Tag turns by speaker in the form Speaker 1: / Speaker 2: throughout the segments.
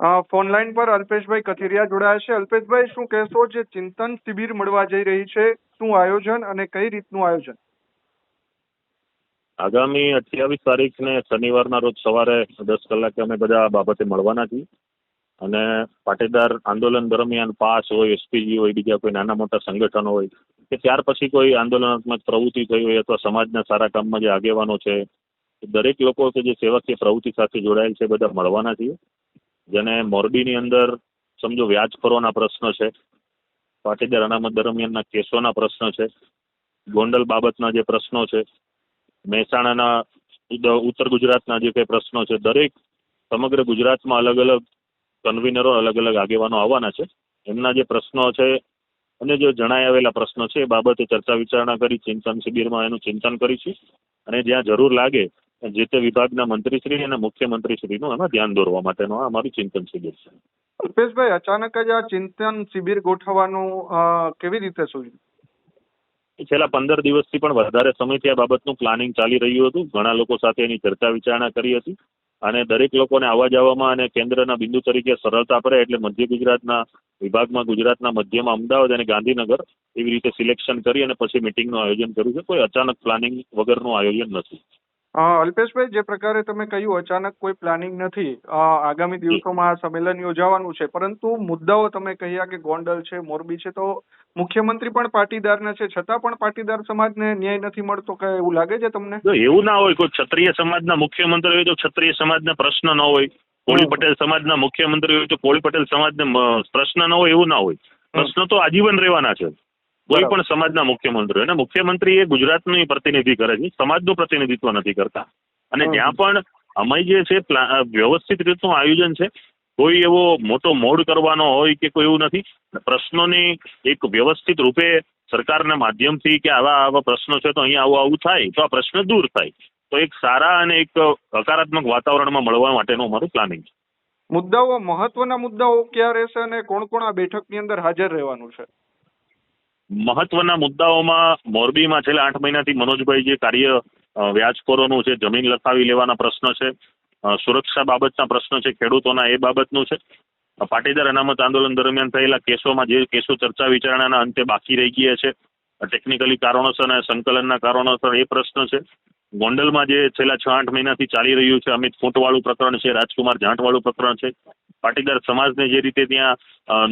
Speaker 1: Phone line પર અલ્પેશભાઈ કથિરિયા જોડાયા છે. અલ્પેશભાઈ, શું કહેશો જે ચિંતન શિબિર મળવા જઈ રહી છે? શું આયોજન અને કઈ રીતનું આયોજન?
Speaker 2: આગામી અઠ્યાવીસ તારીખને શનિવારના રોજ સવારે દસ કલાકે અમે બધા બાબતે મળવાના છીએ. અને પાટીદાર આંદોલન દરમિયાન પાસ હોય, એસપીજી હોય, બીજા કોઈ નાના મોટા સંગઠનો હોય, કે ત્યાર પછી કોઈ આંદોલનાત્મક પ્રવૃત્તિ થઈ હોય અથવા સમાજના સારા કામમાં જે આગેવાનો છે દરેક લોકો કે જે સેવાકીય પ્રવૃત્તિ સાથે જોડાયેલ છે બધા મળવાના છીએ. જેને મોરબીની અંદર સમજો વ્યાજખોરોના પ્રશ્ન છે, પાટીદાર અનામત દરમિયાનના કેસોના પ્રશ્ન છે, ગોંડલ બાબતના જે પ્રશ્નો છે, મહેસાણાના ઉત્તર ગુજરાતના જે કંઈ પ્રશ્નો છે, દરેક સમગ્ર ગુજરાતમાં અલગ અલગ કન્વીનરો અલગ અલગ આગેવાનો આવવાના છે. એમના જે પ્રશ્નો છે અને જે જણાઈ આવેલા પ્રશ્નો છે એ બાબતે ચર્ચા વિચારણા કરી, ચિંતન શિબિરમાં એનું ચિંતન કરીશું અને જ્યાં જરૂર લાગે જે તે વિભાગના મંત્રીશ્રી અને મુખ્યમંત્રીશ્રીનું એમાં ધ્યાન દોરવા માટેનું આ અમારી ચિંતન શિબિર છે.
Speaker 1: અલ્પેશભાઈ અચાનક જ આ ચિંતન શિબિર ગોઠવવાનું કેવી રીતે સૂચવ્યું
Speaker 2: છેલ્લા પંદર દિવસથી પણ વધારે સમયથી આ બાબતનું પ્લાનિંગ ચાલી રહ્યું હતું. ઘણા લોકો સાથે એની ચર્ચા વિચારણા કરી હતી અને દરેક લોકોને આવવા જવામાં અને કેન્દ્રના બિંદુ તરીકે સરળતા પડે એટલે મધ્ય ગુજરાતના વિભાગમાં ગુજરાતના મધ્યમાં અમદાવાદ અને ગાંધીનગર એવી રીતે સિલેક્શન કરી અને પછી મિટિંગનું આયોજન કર્યું છે. કોઈ અચાનક પ્લાનિંગ વગરનું આયોજન નથી.
Speaker 1: અલ્પેશભાઈ જે પ્રકારે તમે કહ્યું અચાનક કોઈ પ્લાનિંગ નથી. આગામી દિવસોમાં આ સંમેલન યોજાવાનું છે. પરંતુ મુદ્દાઓ તમે કહ્યા કે ગોંડલ છે મોરબી છે તો મુખ્યમંત્રી પણ પાટીદારના છે. છતાં પણ પાટીદાર સમાજને ન્યાય નથી મળતો કે એવું લાગે છે તમને?
Speaker 2: એવું ના હોય કોઈ ક્ષત્રિય સમાજના મુખ્યમંત્રી હોય તો ક્ષત્રિય સમાજના પ્રશ્ન ન હોય. કોળી પટેલ સમાજના મુખ્યમંત્રી હોય તો કોળી પટેલ સમાજને પ્રશ્ન ન હોય એવું ના હોય. પ્રશ્ન તો આજીવન રહેવાના છે. કોઈ પણ સમાજના મુખ્યમંત્રી અને મુખ્યમંત્રી એ ગુજરાતનું પ્રતિનિધિ કરે છે. સમાજનું પ્રતિનિધિત્વ નથી કરતા. અને જ્યાં પણ અમે જે છે વ્યવસ્થિત રીતનું આયોજન છે. કોઈ એવો મોટો મોડ કરવાનો હોય કે કોઈ એવું નથી. પ્રશ્નોની એક વ્યવસ્થિત રૂપે સરકારના માધ્યમથી કે આવા આવા પ્રશ્નો છે તો અહીંયા આવું આવું થાય. તો આ પ્રશ્ન દૂર થાય. તો એક સારા અને એક હકારાત્મક વાતાવરણમાં મળવા માટેનું અમારું પ્લાનિંગ છે.
Speaker 1: મુદ્દાઓ મહત્વના મુદ્દાઓ ક્યાં રહેશે અને કોણ કોણ આ બેઠકની અંદર હાજર રહેવાનું છે?
Speaker 2: મહત્વના મુદ્દાઓમાં મોરબીમાં છેલ્લા આઠ મહિનાથી મનોજભાઈ જે કાર્ય વ્યાજખોરોનું છે, જમીન લખાવી લેવાના પ્રશ્ન છે સુરક્ષા બાબતના પ્રશ્ન છે, ખેડૂતોના એ બાબતનું છે. પાટીદાર અનામત આંદોલન દરમિયાન થયેલા કેસોમાં જે કેસો ચર્ચા વિચારણાના અંતે બાકી રહી ગયા છે. ટેકનિકલી કારણોસર અને સંકલનના કારણોસર એ પ્રશ્ન છે. ગોંડલમાં જે છેલ્લા છ આઠ મહિનાથી ચાલી રહ્યું છે, અમિત ફૂંટવાળું પ્રકરણ છે, રાજકુમાર જાંટવાળું પ્રકરણ છે. પાટીદાર સમાજને જે રીતે ત્યાં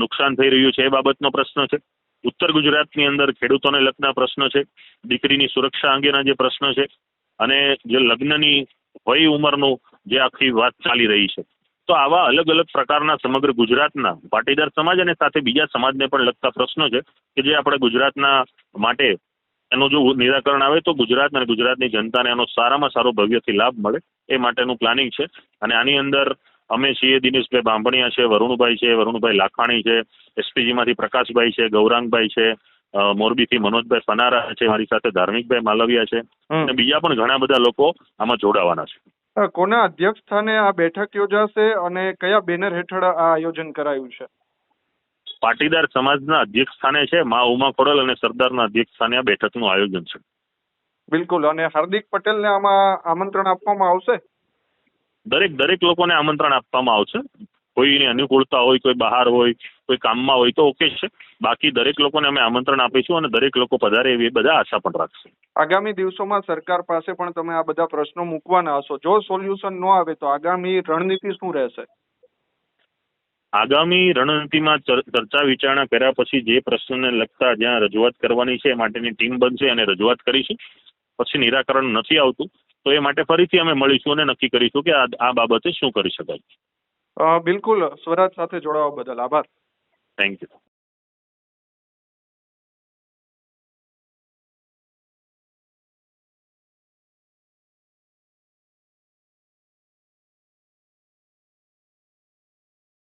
Speaker 2: નુકસાન થઈ રહ્યું છે એ બાબતનો પ્રશ્ન છે. ઉત્તર ગુજરાતની અંદર ખેડૂતોને લગતા પ્રશ્ન છે, દીકરીની સુરક્ષા અંગેના જે પ્રશ્ન છે અને જે લગ્નની વય ઉંમરનું જે આખી વાત ચાલી રહી છે. તો આવા અલગ અલગ પ્રકારના સમગ્ર ગુજરાતના પાટીદાર સમાજ અને સાથે બીજા સમાજને પણ લગતા પ્રશ્નો છે કે જે આપણે ગુજરાતના માટે એનું જો નિરાકરણ આવે તો ગુજરાત અને ગુજરાતની જનતાને એનો સારામાં સારો ભવ્યથી લાભ મળે એ માટેનું પ્લાનિંગ છે. અને આની અંદર અમે છીએ દિનેશભાઈ બાંભણિયા છે વરુણભાઈ છે વરુણભાઈ લાખાણી છે એસપીજીમાંથી પ્રકાશભાઈ છે ગૌરાંગભાઈ છે મોરબીથી મનોજભાઈ પનારા છે મારી સાથે ધાર્મિકભાઈ માલવિયા છે. અને બીજા પણ ઘણા બધા લોકો આમાં જોડાવાના છે.
Speaker 1: કોના અધ્યક્ષ સ્થાને આ બેઠક યોજાશે અને કયા બેનર હેઠળ આ આયોજન કરાયું છે?
Speaker 2: પાટીદાર સમાજના અધ્યક્ષ સ્થાને છે મા ઉમા ખોડલ અને સરદારના અધ્યક્ષ સ્થાને આ બેઠકનું આયોજન છે.
Speaker 1: બિલકુલ અને હાર્દિક પટેલને આમાં આમંત્રણ આપવામાં આવશે?
Speaker 2: દરેક દરેક લોકોને આમંત્રણ આપવામાં આવશે. કોઈની અનુકૂળતા હોય કોઈ બહાર હોય કોઈ કામમાં હોય તો ઓકે છે. બાકી દરેક લોકોને અમે આમંત્રણ આપીશું અને દરેક લોકો પધારે એવી બધા આશા પણ રાખશે.
Speaker 1: આગામી દિવસોમાં સરકાર પાસે પણ તમે આ બધા પ્રશ્નો મૂકવાના હશો. જો સોલ્યુશન ન આવે તો આગામી રણનીતિ શું રહેશે?
Speaker 2: આગામી રણનીતિમાં ચર્ચા વિચારણા કર્યા પછી જે પ્રશ્નને લગતા જ્યાં રજૂઆત કરવાની છે એ માટેની ટીમ બનશે અને રજૂઆત કરીશું. પછી નિરાકરણ નથી આવતું. તો એ માટે ફરીથી અમે મળીશું અને નક્કી કરીશું કે આ આ બાબતે શું કરી શકાય.
Speaker 1: બિલકુલ. સ્વરાજ સાથે જોડાવા બદલ આભાર.
Speaker 2: Thank you